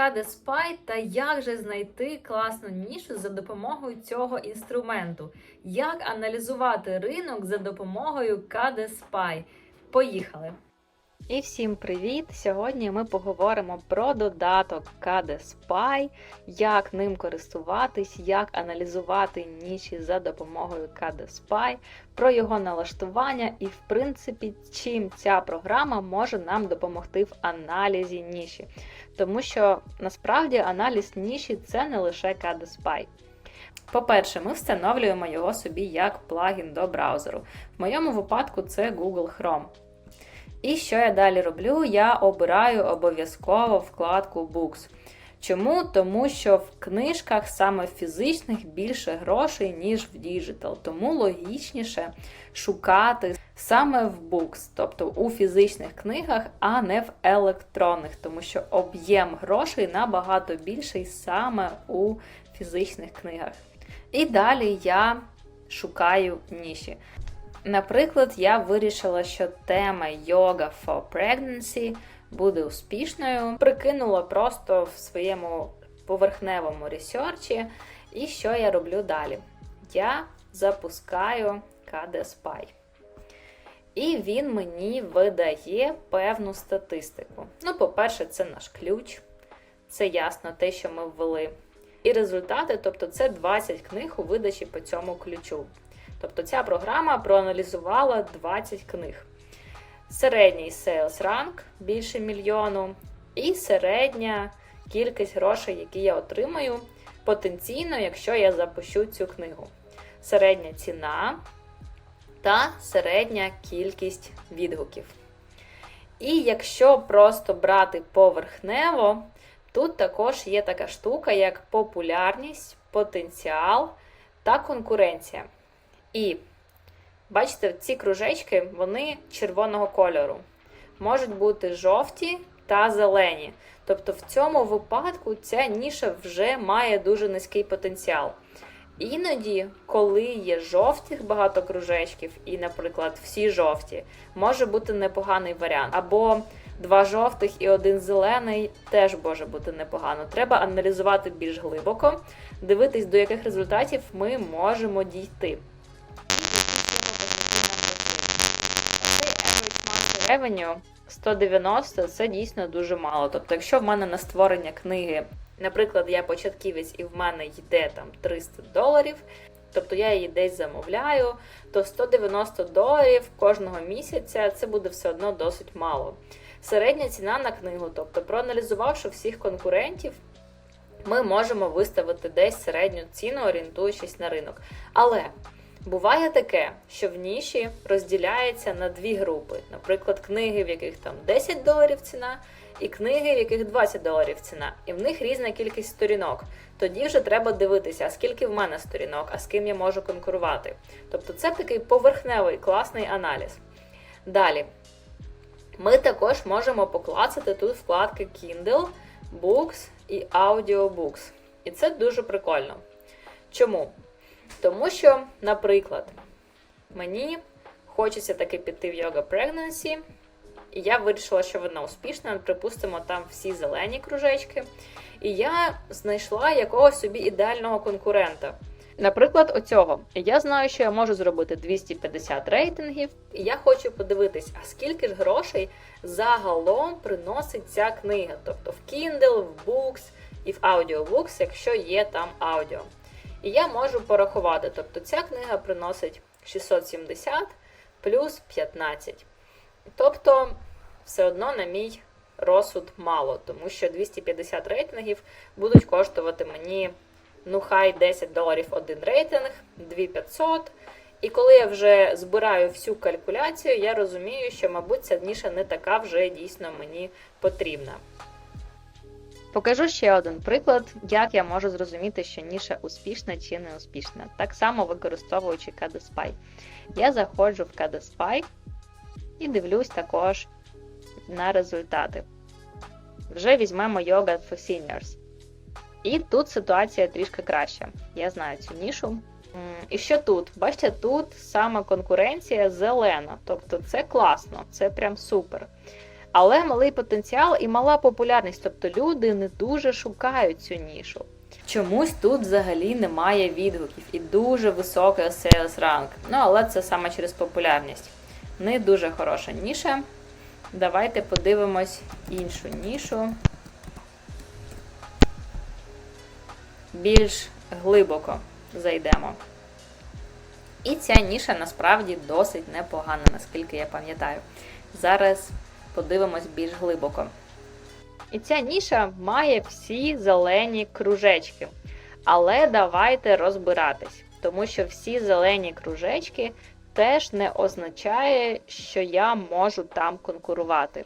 KDSpy та як же знайти класну нішу за допомогою цього інструменту? Як аналізувати ринок за допомогою KDSpy? Поїхали! І всім привіт! Сьогодні ми поговоримо про додаток KDSpy, як ним користуватись, як аналізувати ніші за допомогою KDSpy, про його налаштування і, в принципі, чим ця програма може нам допомогти в аналізі ніші. Тому що насправді аналіз ніші це не лише KDSpy. По-перше, ми встановлюємо його собі як плагін до браузеру. В моєму випадку це Google Chrome. І що я далі роблю? Я обираю обов'язково вкладку Books. Чому? Тому що в книжках саме фізичних більше грошей, ніж в діджитал. Тому логічніше шукати саме в Books, тобто у фізичних книгах, а не в електронних, тому що об'єм грошей набагато більший саме у фізичних книгах. І далі я шукаю ніші. Наприклад, я вирішила, що тема Yoga for Pregnancy буде успішною. Прикинула просто в своєму поверхневому ресерчі. І що я роблю далі? Я запускаю KDSpy. І він мені видає певну статистику. Ну, по-перше, це наш ключ. Це ясно те, що ми ввели. І результати, тобто це 20 книг у видачі по цьому ключу. Тобто ця програма проаналізувала 20 книг. Середній sales rank більше мільйону, і середня кількість грошей, які я отримаю потенційно, якщо я запущу цю книгу. Середня ціна та середня кількість відгуків. І якщо просто брати поверхнево, тут також є така штука, як популярність, потенціал та конкуренція. І бачите, ці кружечки вони червоного кольору. Можуть бути жовті та зелені. Тобто, в цьому випадку ця ніша вже має дуже низький потенціал. Іноді, коли є жовтих багато кружечків, і, наприклад, всі жовті, може бути непоганий варіант. Або два жовтих і один зелений теж може бути непогано. Треба аналізувати більш глибоко, дивитись, до яких результатів ми можемо дійти. Revenue 190 це дійсно дуже мало. Тобто, якщо в мене на створення книги, наприклад, я початківець і в мене йде там 300 доларів, тобто я її десь замовляю, то 190 доларів кожного місяця це буде все одно досить мало. Середня ціна на книгу, тобто, проаналізувавши всіх конкурентів, ми можемо виставити десь середню ціну, орієнтуючись на ринок. Але Буває таке, що в ніші розділяється на дві групи, наприклад, книги, в яких там 10 доларів ціна, і книги, в яких 20 доларів ціна, і в них різна кількість сторінок. Тоді вже треба дивитися, а скільки в мене сторінок, а з ким я можу конкурувати. Тобто це такий поверхневий класний аналіз. Далі, ми також можемо поклацати тут вкладки Kindle, Books і Audiobooks. І це дуже прикольно. Чому? Тому що, наприклад, мені хочеться таки піти в Yoga Pregnancy, і я вирішила, що вона успішна. Припустимо, там всі зелені кружечки. І я знайшла якогось собі ідеального конкурента. Наприклад, оцього. Я знаю, що я можу зробити 250 рейтингів, і я хочу подивитись, а скільки ж грошей загалом приносить ця книга. Тобто в Kindle, в Books і в Audiobooks, якщо є там аудіо. І я можу порахувати. Тобто ця книга приносить 670 плюс 15. Тобто, все одно, на мій розсуд мало, тому що 250 рейтингів будуть коштувати мені, ну, хай 10 доларів один рейтинг, 2500. І коли я вже збираю всю калькуляцію, я розумію, що, мабуть, ця ніша не така вже дійсно мені потрібна. Покажу ще один приклад, як я можу зрозуміти, що ніша успішна чи не успішна. Так само використовуючи KDSpy. Я заходжу в KDSpy і дивлюсь також на результати. Вже візьмемо Yoga for Seniors. І тут ситуація трішки краща. Я знаю цю нішу. І що тут? Бачите, тут саме конкуренція зелена. Тобто це класно, це прям супер. Але малий потенціал і мала популярність, тобто люди не дуже шукають цю нішу. Чомусь тут взагалі немає відгуків і дуже високий sales ранг. Ну, але це саме через популярність. Не дуже хороша ніша. Давайте подивимось іншу нішу. Більш глибоко зайдемо. І ця ніша насправді досить непогана, наскільки я пам'ятаю. Зараз подивимось більш глибоко. І ця ніша має всі зелені кружечки. Але давайте розбиратись, тому що всі зелені кружечки теж не означає, що я можу там конкурувати.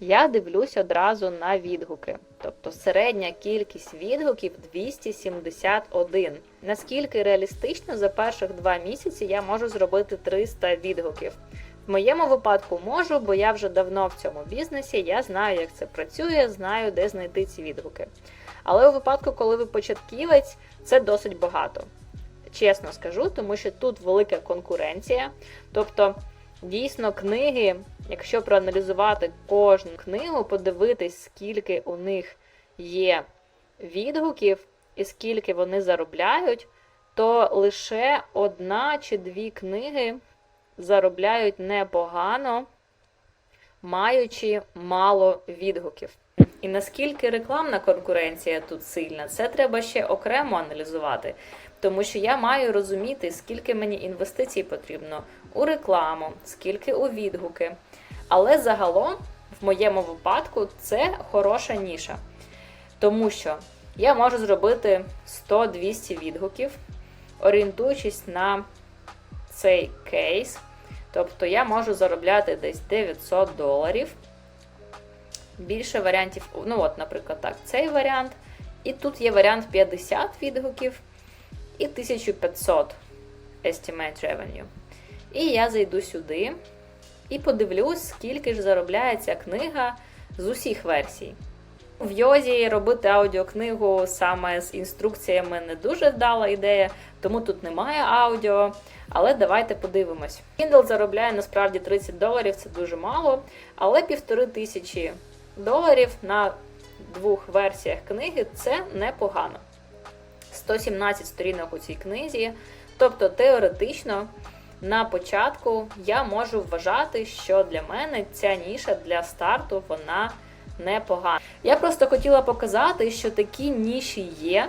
Я дивлюсь одразу на відгуки. Тобто середня кількість відгуків 271. Наскільки реалістично за перших два місяці я можу зробити 300 відгуків? В моєму випадку можу, бо я вже давно в цьому бізнесі, я знаю, як це працює, знаю, де знайти ці відгуки. Але у випадку, коли ви початківець, це досить багато. Чесно скажу, тому що тут велика конкуренція. Тобто, дійсно, книги, якщо проаналізувати кожну книгу, подивитись, скільки у них є відгуків і скільки вони заробляють, то лише одна чи дві книги заробляють непогано, маючи мало відгуків. І наскільки рекламна конкуренція тут сильна, це треба ще окремо аналізувати. Тому що я маю розуміти, скільки мені інвестицій потрібно у рекламу, скільки у відгуки. Але загалом, в моєму випадку, це хороша ніша. Тому що я можу зробити 100-200 відгуків, орієнтуючись на цей кейс. Тобто я можу заробляти десь 900 доларів. Більше варіантів, ну от, наприклад, так, цей варіант. І тут є варіант 50 відгуків і 1500 estimate revenue. І я зайду сюди і подивлюсь, скільки ж заробляє ця книга з усіх версій. В Йозі робити аудіокнигу саме з інструкціями не дуже вдала ідея, тому тут немає аудіо. Але давайте подивимось. Kindle заробляє насправді 30 доларів, це дуже мало, але півтори тисячі доларів на двох версіях книги це непогано. 117 сторінок у цій книзі. Тобто, теоретично, на початку я можу вважати, що для мене ця ніша для старту вона непогана. Я просто хотіла показати, що такі ніші є.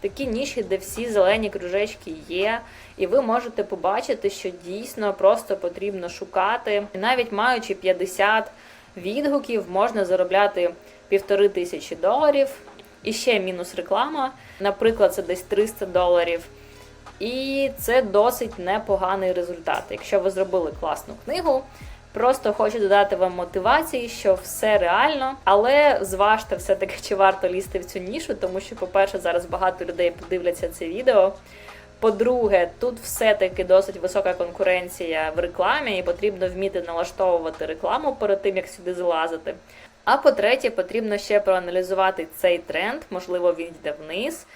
Такі ніші, де всі зелені кружечки є, і ви можете побачити, що дійсно просто потрібно шукати. І навіть маючи 50 відгуків, можна заробляти півтори тисячі доларів. І ще мінус реклама. Наприклад, це десь 300 доларів. І це досить непоганий результат. Якщо ви зробили класну книгу, просто хочу додати вам мотивації, що все реально, але зважте все-таки, чи варто лізти в цю нішу, тому що, по-перше, зараз багато людей подивляться це відео. По-друге, тут все-таки досить висока конкуренція в рекламі, і потрібно вміти налаштовувати рекламу перед тим, як сюди залазити. А по-третє, потрібно ще проаналізувати цей тренд, можливо, він йде вниз.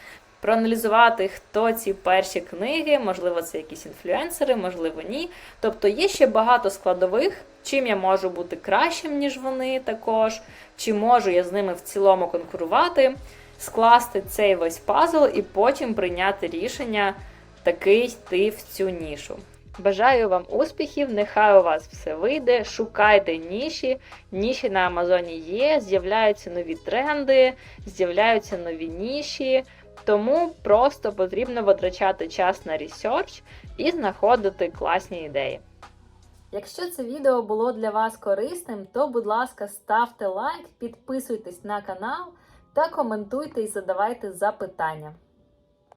Проаналізувати, хто ці перші книги, можливо, це якісь інфлюенсери, можливо, ні. Тобто є ще багато складових, чим я можу бути кращим, ніж вони також, чи можу я з ними в цілому конкурувати, скласти цей весь пазл і потім прийняти рішення такий йти в цю нішу. Бажаю вам успіхів, нехай у вас все вийде. Шукайте ніші. Ніші на Амазоні є, з'являються нові тренди, з'являються нові ніші. Тому просто потрібно витрачати час на ресерч і знаходити класні ідеї. Якщо це відео було для вас корисним, то, будь ласка, ставте лайк, підписуйтесь на канал та коментуйте і задавайте запитання.